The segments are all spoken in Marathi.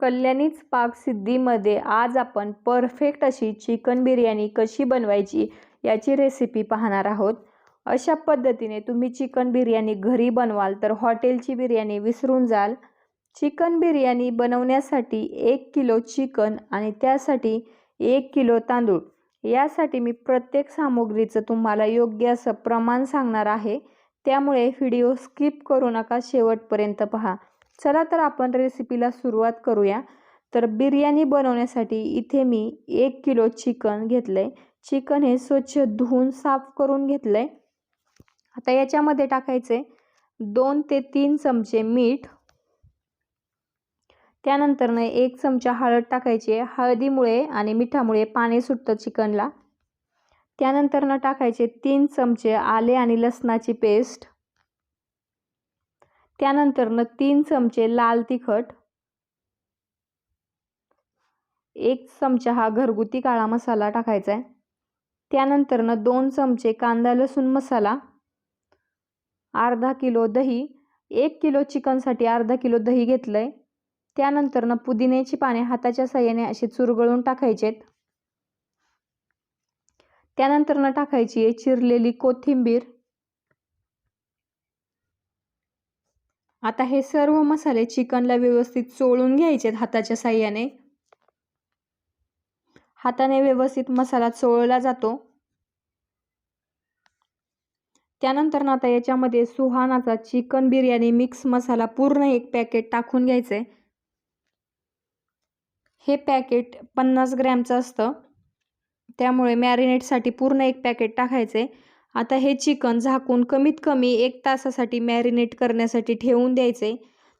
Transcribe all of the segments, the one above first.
कल्याणीच पाकसिद्धीमध्ये आज आपण परफेक्ट अशी चिकन बिर्याणी कशी बनवायची याची रेसिपी पाहणार आहोत. अशा पद्धतीने तुम्ही चिकन बिर्याणी घरी बनवाल तर हॉटेलची बिर्याणी विसरून जाल. चिकन बिर्याणी बनवण्यासाठी एक किलो चिकन आणि त्यासाठी एक किलो तांदूळ. यासाठी मी प्रत्येक सामुग्रीचं तुम्हाला योग्य असं प्रमाण सांगणार आहे. त्यामुळे व्हिडिओ स्किप करू नका शेवटपर्यंत पहा. चला तर आपण रेसिपीला सुरुवात करूया. तर बिर्याणी बनवण्यासाठी इथे मी एक किलो चिकन घेतलं आहे चिकन हे स्वच्छ धुवून साफ करून घेतलं आहे आता याच्यामध्ये टाकायचे दोन ते तीन चमचे मीठ. त्यानंतरनं एक चमचा हळद टाकायची हळदीमुळे आणि मिठामुळे पाणी सुटतं चिकनला. त्यानंतरनं टाकायचे तीन चमचे आले आणि लसणाची पेस्ट. त्यानंतरनं तीन चमचे लाल तिखट एक चमचा हा घरगुती काळा मसाला टाकायचा आहे. त्यानंतरनं दोन चमचे कांदा लसूण मसाला अर्धा किलो दही एक किलो चिकनसाठी अर्धा किलो दही घेतलं आहे त्यानंतरनं पुदिन्याची पाने हाताच्या साह्याने असे चुरगळून टाकायचेत. त्यानंतरनं टाकायची आहे चिरलेली कोथिंबीर आता हे सर्व मसाले चिकनला व्यवस्थित चोळून घ्यायचेत हाताच्या साह्याने. हाताने व्यवस्थित मसाला चोळला जातो. त्यानंतर ना आता याच्यामध्ये सुहानाचा चिकन बिर्याणी मिक्स मसाला पूर्ण एक पॅकेट टाकून घ्यायचं हे पॅकेट पन्नास ग्रॅमचं असतं. त्यामुळे मॅरिनेटसाठी पूर्ण एक पॅकेट टाकायचं आता हे चिकन झाकून कमीत कमी एक तासासाठी मॅरिनेट करण्यासाठी ठेवून द्यायचे.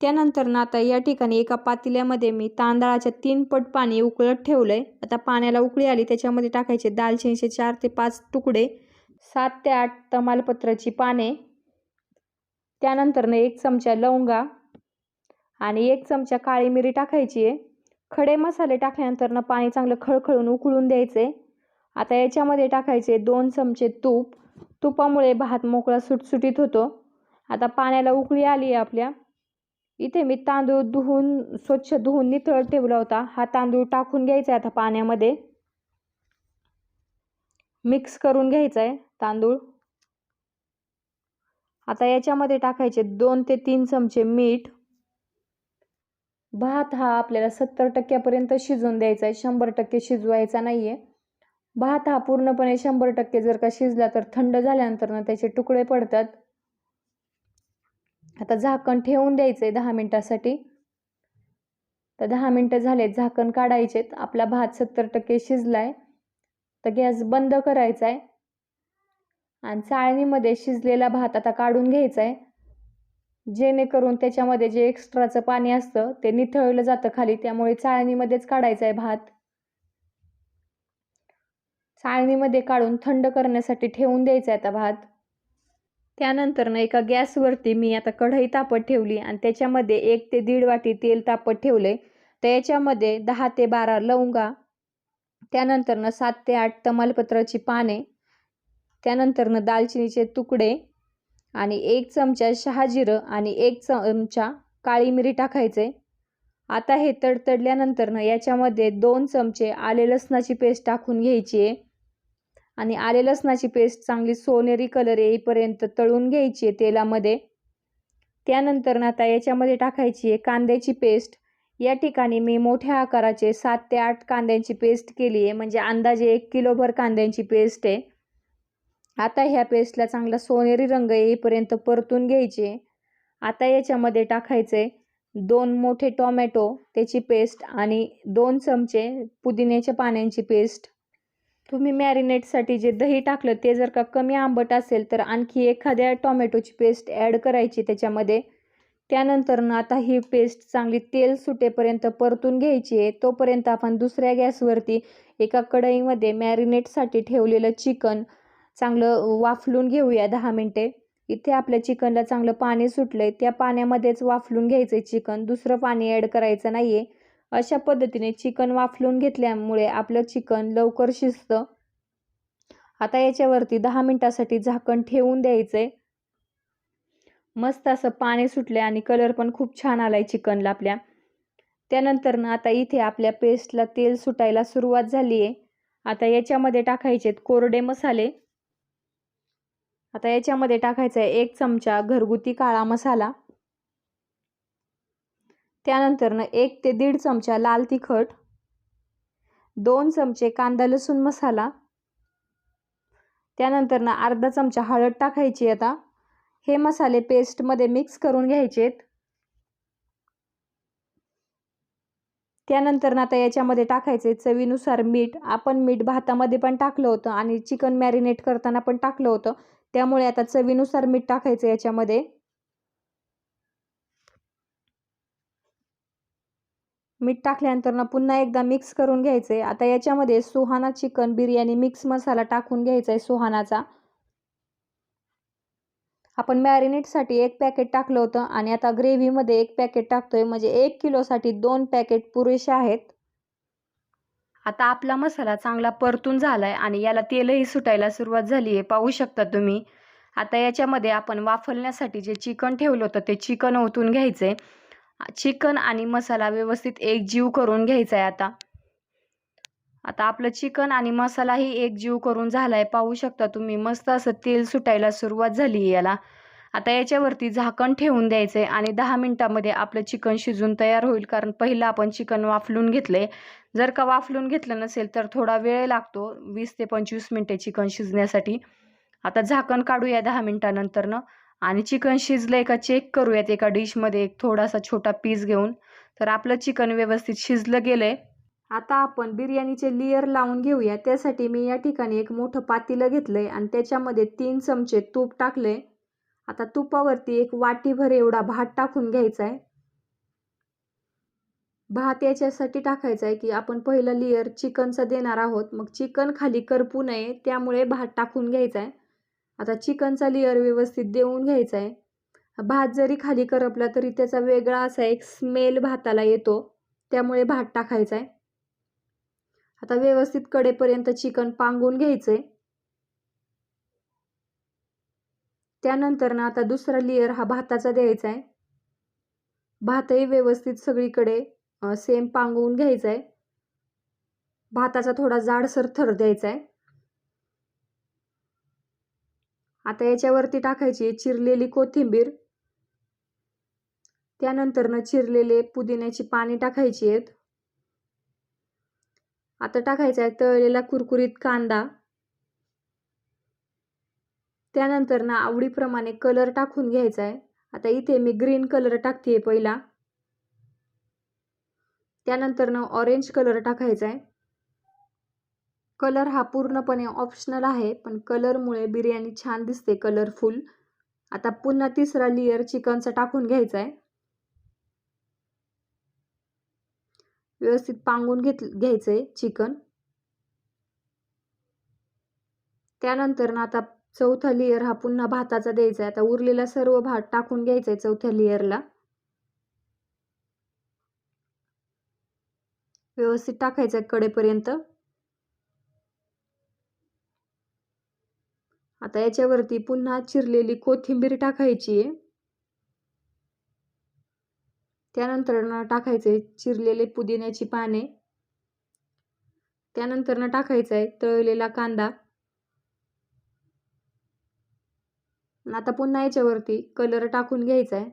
त्यानंतर ना आता या ठिकाणी एका पातेल्यामध्ये मी तांदळाच्या तीन पट पाणी उकळत ठेवलं आहे आता पाण्याला उकळी आली त्याच्यामध्ये टाकायचे दालचिनीचे चार ते पाच तुकडे सात ते आठ तमालपत्राची पाने त्यानंतरनं एक चमचा लवंगा आणि एक चमचा काळी मिरी टाकायची आहे. खडे मसाले टाकल्यानंतरनं पाणी चांगलं खळखळून उकळून द्यायचे. आता याच्यामध्ये टाकायचे दोन चमचे तूप तुपामुळे भात मोकळा सुटसुटीत होतो. आता पाण्याला उकळी आली आहे आपल्या. इथे मी तांदूळ धुवून स्वच्छ धुवून नितळ ठेवला होता. हा तांदूळ टाकून घ्यायचा आहे आता पाण्यामध्ये. मिक्स करून घ्यायचा आहे तांदूळ. आता याच्यामध्ये टाकायचे दोन ते तीन चमचे मीठ. भात हा आपल्याला सत्तर टक्क्यापर्यंत शिजवून द्यायचा आहे. शंभर टक्के शिजवायचा नाही आहे भात हा पूर्णपणे शंभर टक्के जर का शिजला तर थंड झाल्यानंतर ना त्याचे तुकडे पडतात. आता झाकण ठेवून द्यायचं आहे दहा मिनटासाठी. तर दहा मिनटं झालेत झाकण काढायचेत. आपला भात सत्तर टक्के शिजलाय. तर गॅस बंद करायचा आहे आणि चाळणीमध्ये शिजलेला भात आता काढून घ्यायचा आहे जेणेकरून त्याच्यामध्ये जे एक्स्ट्राचं पाणी असतं ते निथळलं जातं खाली. त्यामुळे चाळणीमध्येच काढायचं आहे भात. चाळणीमध्ये काढून थंड करण्यासाठी ठेवून द्यायचा आहे आता भात. त्यानंतर एका गॅसवरती मी आता कढई तापत ठेवली आणि त्याच्यामध्ये एक ते दीड वाटी तेल तापत ठेवले तर याच्यामध्ये दहा ते बारा लवंगा त्यानंतरनं सात ते आठ तमालपत्राची पाने त्यानंतरनं दालचिनीचे तुकडे आणि एक चमचा शहाजिरं आणि एक चमचा काळी मिरी टाकायचे. आता हे तडतडल्यानंतरनं याच्यामध्ये दोन चमचे आले लसणाची पेस्ट टाकून घ्यायची आहे. आणि आले लसणाची पेस्ट चांगली सोनेरी कलर येईपर्यंत तळून घ्यायची आहे तेलामध्ये. त्यानंतर आता याच्यामध्ये टाकायची आहे कांद्याची पेस्ट या ठिकाणी मी मोठ्या आकाराचे सात ते आठ कांद्यांची पेस्ट केली आहे. म्हणजे अंदाजे एक किलोभर कांद्यांची पेस्ट आहे. आता ह्या पेस्टला चांगला सोनेरी रंग येईपर्यंत परतून घ्यायचे आता याच्यामध्ये टाकायचे दोन मोठे टोमॅटो त्याची पेस्ट आणि दोन चमचे पुदिन्याच्या पाण्यांची पेस्ट तुम्ही मॅरिनेटसाठी जे दही टाकलं ते जर का कमी आंबट असेल तर आणखी एखाद्या टॉमॅटोची पेस्ट ॲड करायची त्याच्यामध्ये. त्यानंतर आता ही पेस्ट चांगली तेल सुटेपर्यंत परतून घ्यायची आहे. तोपर्यंत आपण दुसऱ्या गॅसवरती एका कढईमध्ये मॅरिनेटसाठी ठेवलेलं चिकन चांगलं वाफलून घेऊया दहा मिनटे. इथे आपल्या चिकनला चांगलं पाणी सुटलं आहे त्या पाण्यामध्येच वाफलून घ्यायचं आहे चिकन. दुसरं पाणी ॲड करायचं नाही आहे अशा पद्धतीने चिकन वाफलून घेतल्यामुळे आपलं चिकन लवकर शिजतं. आता याच्यावरती दहा मिनटासाठी झाकण ठेवून द्यायचंय. मस्त असं पाणी सुटले आणि कलर पण खूप छान आलाय चिकनला आपल्या. त्यानंतर ना आता इथे आपल्या पेस्टला तेल सुटायला सुरुवात झाली आहे आता याच्यामध्ये टाकायचे आहेत कोरडे मसाले. आता याच्यामध्ये टाकायचा आहे एक चमचा घरगुती काळा मसाला. त्यानंतरनं एक ते दीड चमचा लाल तिखट दोन चमचे कांदा लसूण मसाला त्यानंतरनं अर्धा चमचा हळद टाकायची आता. हे मसाले पेस्टमध्ये मिक्स करून घ्यायचेत. त्यानंतर आता याच्यामध्ये टाकायचे चवीनुसार मीठ. आपण मीठ भातामध्ये पण टाकलं होतं आणि चिकन मॅरिनेट करताना पण टाकलं होतं. त्यामुळे आता चवीनुसार मीठ टाकायचं याच्यामध्ये. मीठ टाकल्यानंतर ना पुन्हा एकदा मिक्स करून घ्यायचं. आहे आता याच्यामध्ये सुहाना चिकन बिर्याणी मिक्स मसाला टाकून घ्यायचा आहे सुहानाचा. आपण मॅरिनेटसाठी एक पॅकेट टाकलं होतं आणि आता ग्रेव्हीमध्ये एक पॅकेट टाकतोय. म्हणजे एक किलोसाठी दोन पॅकेट पुरेसे आहेत. आता आपला मसाला चांगला परतून झाला आहे आणि याला तेलही सुटायला सुरुवात झाली आहे. पाहू शकता तुम्ही. आता याच्यामध्ये आपण वाफलण्यासाठी जे चिकन ठेवलं होतं ते चिकन ओतून घ्यायचं आहे चिकन आणि मसाला व्यवस्थित एक जीव करून घ्यायचा आहे आता. आता आपलं चिकन आणि मसालाही एक जीव करून झाला आहे पाहू शकता तुम्ही मस्त असं तेल सुटायला सुरुवात झाली आहे याला. आता याच्यावरती झाकण ठेवून द्यायचं आहे आणि दहा मिनटामध्ये आपलं चिकन शिजून तयार होईल. कारण पहिलं आपण चिकन वाफलून घेतलं आहे जर का वाफलून घेतलं नसेल तर थोडा वेळ लागतो वीस ते पंचवीस मिनटे चिकन शिजण्यासाठी. आता झाकण काढूया दहा मिनटानंतरनं. आणि चिकन शिजलंय का चेक करूयात एका डिशमध्ये एक थोडासा छोटा पीस घेऊन. तर आपलं चिकन व्यवस्थित शिजलं गेलंय. आता आपण बिर्याणीचे लेयर लावून घेऊया. त्यासाठी मी या ठिकाणी एक मोठं पातेलं घेतलंय आणि त्याच्यामध्ये तीन चमचे तूप टाकले आता तुपावरती एक वाटीभर एवढा भात टाकून घ्यायचा आहे भात याच्यासाठी टाकायचा आहे की आपण पहिलं लेअर चिकनचं देणार आहोत. मग चिकन खाली करपू नये त्यामुळे भात टाकून घ्यायचा आहे आता चिकनचा लेअर व्यवस्थित देऊन घ्यायचा आहे भात जरी खाली करपला तरी त्याचा वेगळा असा एक स्मेल भाताला येतो. त्यामुळे भात टाकायचा आहे आता व्यवस्थित कडेपर्यंत चिकन पांगून घ्यायचंय. त्यानंतर ना आता दुसरा लेअर हा भाताचा द्यायचा आहे भातही व्यवस्थित सगळीकडे सेम पांगवून घ्यायचा आहे भाताचा थोडा जाडसर थर द्यायचा आहे आता याच्यावरती टाकायची चिरलेली कोथिंबीर. त्यानंतरनं चिरलेले पुदिन्याची पाने टाकायची आहेत. आता टाकायचा आहे तळलेला कुरकुरीत कांदा. त्यानंतर ना आवडीप्रमाणे कलर टाकून घ्यायचा आहे. आता इथे मी ग्रीन कलर टाकते पहिला. त्यानंतरनं ऑरेंज कलर टाकायचा आहे. कलर हा पूर्णपणे ऑप्शनल आहे पण कलरमुळे बिर्याणी छान दिसते कलरफुल आता पुन्हा तिसरा लेअर चिकनचा टाकून घ्यायचा आहे व्यवस्थित पांगून घेत घ्यायचं आहे चिकन. त्यानंतर ना आता चौथा लेअर हा पुन्हा भाताचा द्यायचा आहे आता उरलेला सर्व भात टाकून घ्यायचा आहे चौथ्या लेअरला व्यवस्थित टाकायचं आहे कडेपर्यंत. आता याच्यावरती पुन्हा चिरलेली कोथिंबीर टाकायची. आहे त्यानंतर टाकायचे चिरलेले पुदिन्याची पाने. त्यानंतर ना टाकायचा आहे तळलेला कांदा. आता पुन्हा याच्यावरती कलर टाकून घ्यायचा आहे.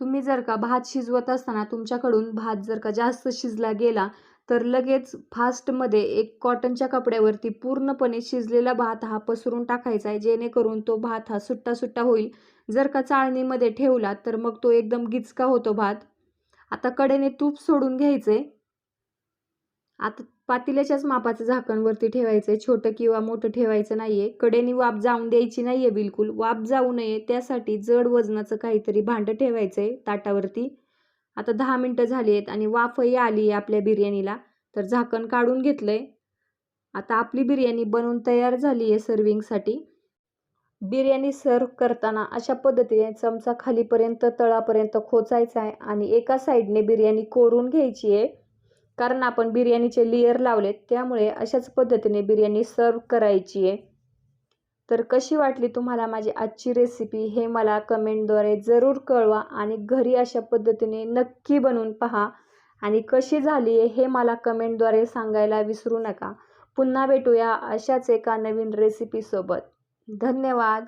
तुम्ही जर का भात शिजवत असताना तुमच्याकडून भात जर का जास्त शिजला गेला तर लगेच फास्टमध्ये एक कॉटनच्या कपड्यावरती पूर्णपणे शिजलेला भात हा पसरून टाकायचा आहे. जेणेकरून तो भात हा सुट्टा सुट्टा होईल. जर का चाळणीमध्ये ठेवला तर मग तो एकदम गिचका होतो भात. आता कडेने तूप सोडून घ्यायचे आता पातेल्याच्याच मापाचं झाकणवरती ठेवायचं आहे छोटं किंवा मोठं ठेवायचं नाही आहे कडेने वाफ जाऊन द्यायची नाही आहे बिलकुल. वाफ जाऊ नये. त्यासाठी जड वजनाचं काहीतरी भांडं ठेवायचं आहे ताटावरती. आता दहा मिनटं झाली आहेत आणि वाफही आली आहे आपल्या बिर्याणीला. तर झाकण काढून घेतलं आहे आता आपली बिर्याणी बनवून तयार झाली आहे सर्विंगसाठी बिर्याणी सर्व करताना अशा पद्धतीने चमचा खालीपर्यंत तळापर्यंत खोचायचा आहे आणि एका साईडने बिर्याणी कोरून घ्यायची आहे. कारण आपण बिर्याणीचे लेयर लावलेत त्यामुळे अशाच पद्धतीने बिर्याणी सर्व करायची आहे. तर कशी वाटली तुम्हाला माझी आजची रेसिपी हे मला कमेंटद्वारे जरूर कळवा आणि घरी अशा पद्धतीने नक्की बनवून पहा. आणि कशी झाली आहे हे मला कमेंटद्वारे सांगायला विसरू नका. पुन्हा भेटूया अशाच एका नवीन रेसिपीसोबत धन्यवाद.